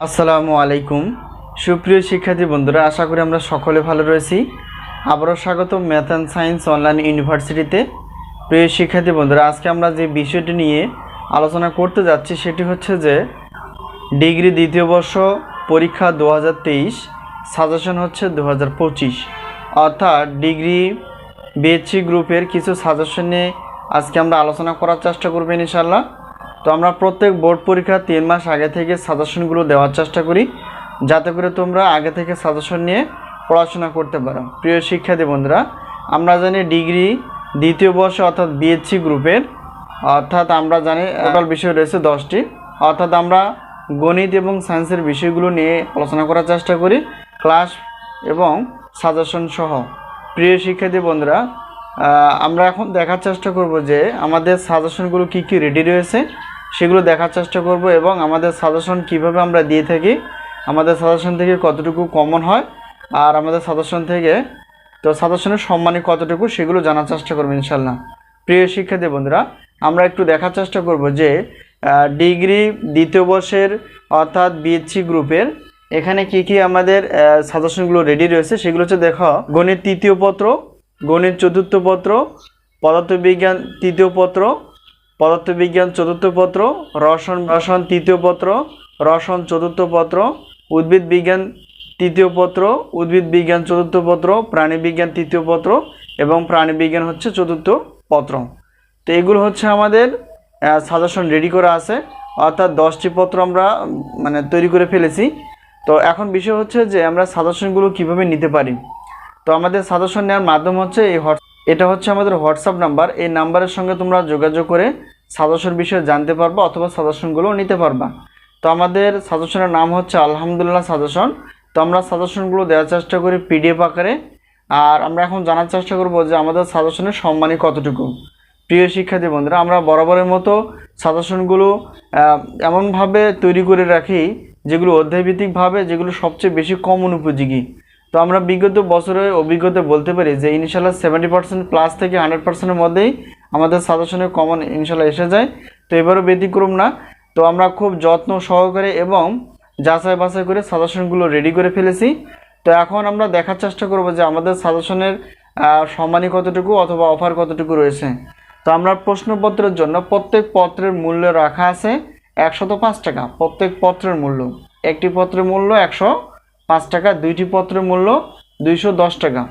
আসসালামু আলাইকুম। সুপ্রিয় শিক্ষার্থী বন্ধুরা, আশা করি আমরা সকলে ভালো রয়েছি। আবারও স্বাগত ম্যাথ অ্যান্ড সায়েন্স অনলাইন ইউনিভার্সিটিতে। প্রিয় শিক্ষার্থী বন্ধুরা, আজকে আমরা যে বিষয়টি নিয়ে আলোচনা করতে যাচ্ছি সেটি হচ্ছে যে, ডিগ্রি দ্বিতীয় বর্ষ পরীক্ষা দু হাজার তেইশ, সাজেশন হচ্ছে দু হাজার পঁচিশ। অর্থাৎ ডিগ্রি বিএসসি গ্রুপের কিছু সাজেশন নিয়ে আজকে আমরা আলোচনা করার চেষ্টা করব ইনশাল্লাহ তো আমরা প্রত্যেক বোর্ড পরীক্ষা তিন মাস আগে থেকে সাজেশনগুলো দেওয়ার চেষ্টা করি, যাতে করে তোমরা আগে থেকে সাজেশন নিয়ে পড়াশোনা করতে পারো। প্রিয় শিক্ষার্থী বন্ধুরা, আমরা জানি ডিগ্রি দ্বিতীয় বর্ষ অর্থাৎ বিএসসি গ্রুপের অর্থাৎ আমরা জানি টোটাল বিষয় রয়েছে দশটি। অর্থাৎ আমরা গণিত এবং সায়েন্সের বিষয়গুলো নিয়ে আলোচনা করার চেষ্টা করি, ক্লাস এবং সাজেশন সহ। প্রিয় শিক্ষার্থী বন্ধুরা আমরা এখন দেখার চেষ্টা করব যে আমাদের সাজেশনগুলো কি কি রেডি রয়েছে। সেগুলো দেখার চেষ্টা করব এবং আমাদের সাজেশন কীভাবে আমরা দিয়ে থাকি, আমাদের সাজেশন থেকে কতটুকু কমন হয়, আর আমাদের সাজেশন থেকে তো সাজেশনের সম্মানী কতটুকু সেগুলো জানার চেষ্টা করব ইনশাল্লাহ। প্রিয় শিক্ষার্থী বন্ধুরা, আমরা একটু দেখার চেষ্টা করব যে ডিগ্রি দ্বিতীয় বর্ষের অর্থাৎ বিএসসি গ্রুপের এখানে কি কি আমাদের সাজেশনগুলো রেডি রয়েছে, সেগুলো হচ্ছে দেখো, গণিত তৃতীয় পত্র, গণিত চতুর্থ পত্র, পদার্থবিজ্ঞান তৃতীয় পত্র পদার্থবিজ্ঞান চতুর্থ পত্র, রসায়ন রসায়ন তৃতীয় পত্র, রসায়ন চতুর্থ পত্র, উদ্ভিদ বিজ্ঞান তৃতীয় পত্র, উদ্ভিদ বিজ্ঞান চতুর্থ পত্র, প্রাণী বিজ্ঞান তৃতীয় পত্র এবং প্রাণী বিজ্ঞান হচ্ছে চতুর্থ পত্র। তো এগুলো হচ্ছে আমাদের সাজেশন রেডি করা আছে। অর্থাৎ দশটি পত্র আমরা মানে তৈরি করে ফেলেছি। তো এখন বিষয় হচ্ছে যে আমরা সাজেশনগুলো কীভাবে নিতে পারি? তো আমাদের সাজেশন নেওয়ার মাধ্যম হচ্ছে এই হোয়াটস এটা হচ্ছে আমাদের হোয়াটসঅ্যাপ নাম্বার। এই নাম্বারের সঙ্গে তোমরা যোগাযোগ করে সাজেশন বিষয়ে জানতে পারবা অথবা সাজেশনগুলো নিতে পারবা। তো আমাদের সাজেশনের নাম হচ্ছে আলহামদুলিল্লাহ সাজেশন। তো আমরা সাজেশনগুলো দেওয়ার চেষ্টা করি পিডিএফ আকারে। আর আমরা এখন জানার চেষ্টা করব যে আমাদের সাজেশনের সম্মানী কতটুকু। প্রিয় শিক্ষার্থী বন্ধুরা, আমরা বরাবরের মতো সাজেশনগুলো এমনভাবে তৈরি করে রাখি যেগুলো অধ্যায়ভিত্তিকভাবে, যেগুলো সবচেয়ে বেশি কম উপযোগী তো আমরা বিগত বছরের অভিজ্ঞতা বলতে পারি যে ইনশাল্লাহ সেভেন্টি পার্সেন্ট প্লাস থেকে হান্ড্রেড পার্সেন্টের মধ্যেই আমাদের সাজেশনে কমন ইনশাল্লাহ এসে যায়। তো এবারও ব্যতিক্রম না। তো আমরা খুব যত্ন সহকারে এবং যাচাই বাছাই করে সাজেশনগুলো রেডি করে ফেলেছি। তো এখন আমরা দেখার চেষ্টা করব যে আমাদের সাজেশনের সম্মানী কতটুকু অথবা অফার কতটুকু রয়েছে। তো আমরা প্রশ্নপত্রের জন্য প্রত্যেক পত্রের মূল্য রাখা আছে একশত পাঁচ টাকা। প্রত্যেক পত্রের মূল্য। একটি পত্রের মূল্য একশো পাঁচ টাকা, দুইটি পত্রের মূল্য দুইশো দশ টাকা।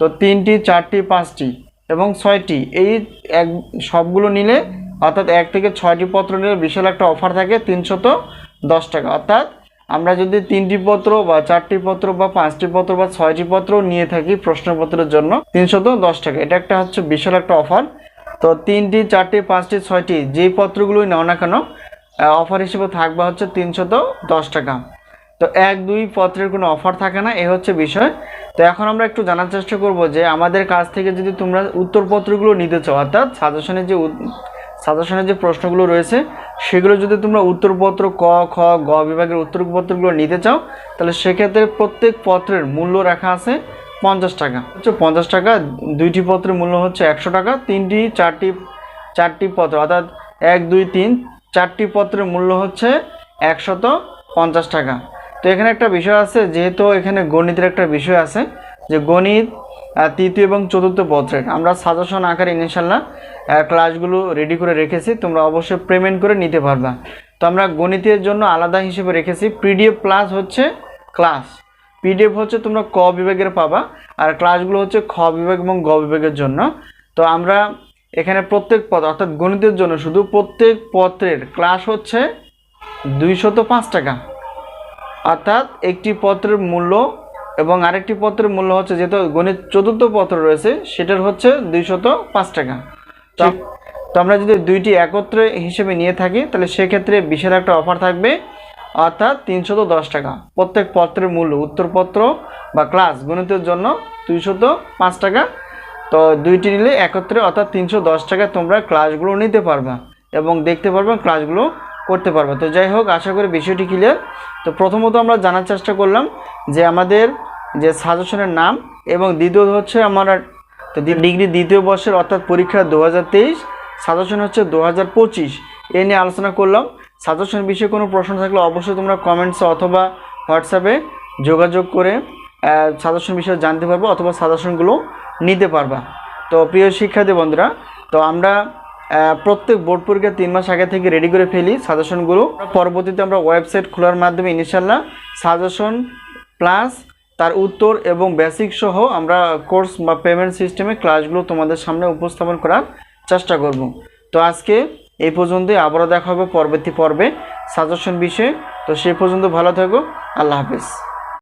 তো তিনটি, চারটি, পাঁচটি এবং ছয়টি, এই এক, সবগুলো নিলে অর্থাৎ এক থেকে ছয়টি পত্র নিলে বিশাল একটা অফার থাকে তিনশত দশ টাকা। অর্থাৎ আমরা যদি তিনটি পত্র বা চারটি পত্র বা পাঁচটি পত্র বা ছয়টি পত্র নিয়ে থাকি প্রশ্নপত্রের জন্য, তিনশত দশ টাকা। এটা একটা হচ্ছে বিশাল একটা অফার। তো তিনটি, চারটি, পাঁচটি, ছয়টি যেই পত্রগুলোই নাও না কেন অফার হিসেবে থাকবে হচ্ছে তিনশত দশ টাকা। তো এক, দুই পত্রের কোনো অফার থাকে না, এ হচ্ছে বিষয়। তো এখন আমরা একটু জানার চেষ্টা করব যে আমাদের কাছ থেকে যদি তোমরা উত্তরপত্রগুলো নিতে চাও, অর্থাৎ সাজেশনের যে সাজেশনের যে প্রশ্নগুলো রয়েছে, সেগুলো যদি তোমরা উত্তরপত্র ক, খ, গ বিভাগের উত্তরপত্রগুলো নিতে চাও, তাহলে সেক্ষেত্রে প্রত্যেক পত্রের মূল্য রাখা আছে পঞ্চাশ টাকা। হচ্ছে পঞ্চাশ টাকা, দুইটি পত্রের মূল্য হচ্ছে একশো টাকা, তিনটি, চারটি চারটি পত্র, অর্থাৎ এক, দুই, তিন, চারটি পত্রের মূল্য হচ্ছে একশত পঞ্চাশ টাকা। তো এখানে একটা বিষয় আছে, যেহেতু এখানে গণিতের একটা বিষয় আছে, যে গণিত তৃতীয় এবং চতুর্থ পত্রের, আমরা সাজেশন আকারে ইনশাল্লাহ ক্লাসগুলো রেডি করে রেখেছি, তোমরা অবশ্যই পেমেন্ট করে নিতে পারবা। তো আমরা গণিতের জন্য আলাদা হিসেবে রেখেছি পিডিএফ প্লাস হচ্ছে ক্লাস পিডিএফ হচ্ছে তোমরা ক বিভাগের পাবা, আর ক্লাসগুলো হচ্ছে খ বিভাগ এবং গ বিভাগের জন্য। তো আমরা এখানে প্রত্যেক পদ, অর্থাৎ গণিতের জন্য শুধু প্রত্যেক পত্রের ক্লাস হচ্ছে দুইশত পাঁচ টাকা। অর্থাৎ একটি পত্রের মূল্য এবং আরেকটি পত্রের মূল্য হচ্ছে যেহেতু গণিত চতুর্থ পত্র রয়েছে সেটার হচ্ছে দুইশত পাঁচ টাকা। তো আমরা যদি দুইটি একত্রে হিসেবে নিয়ে থাকি তাহলে সেক্ষেত্রে বিশাল একটা অফার থাকবে অর্থাৎ তিনশত দশ টাকা। প্রত্যেক পত্রের মূল্য উত্তরপত্র বা ক্লাস গণিতের জন্য দুইশত পাঁচ টাকা। তো দুইটি নিলে একত্রে অর্থাৎ তিনশো দশ টাকা তোমরা ক্লাসগুলো নিতে পারবা এবং দেখতে পারবা ক্লাসগুলো করতে পারবা। তো যাই হোক, আশা করি বিষয়টি ক্লিয়ার তো প্রথমত আমরা জানার চেষ্টা করলাম যে আমাদের যে সাজেশনের নাম এবং দ্বিতীয়ত হচ্ছে আমার তো ডিগ্রি দ্বিতীয় বর্ষের অর্থাৎ পরীক্ষা দু হাজার তেইশ সাজেশন হচ্ছে দু হাজার পঁচিশ। এ নিয়ে আলোচনা করলাম। সাজেশন বিষয়ে কোনো প্রশ্ন থাকলে অবশ্যই তোমরা কমেন্টসে অথবা হোয়াটসঅ্যাপে যোগাযোগ করে সাজেশন বিষয়ে জানতে পারব অথবা সাজেশনগুলো নিতে পারবা। তো প্রিয় শিক্ষার্থী বন্ধুরা, তো আমরা প্রত্যেক বোর্ড পরীক্ষা তিন মাস আগে থেকে রেডি করে ফেলি সাজেশনগুলো পরবর্তীতে আমরা ওয়েবসাইট খোলার মাধ্যমে ইনশাল্লাহ সাজেশন প্লাস তার উত্তর এবং বেসিক সহ আমরা কোর্স বা পেমেন্ট সিস্টেমে ক্লাসগুলো তোমাদের সামনে উপস্থাপন করার চেষ্টা করব। তো আজকে এই পর্যন্তই, আবারও দেখা হবে পরবর্তী পর্বে সাজেশন বিষয়ে। তো সে পর্যন্ত ভালো থাকো, আল্লাহ হাফিজ।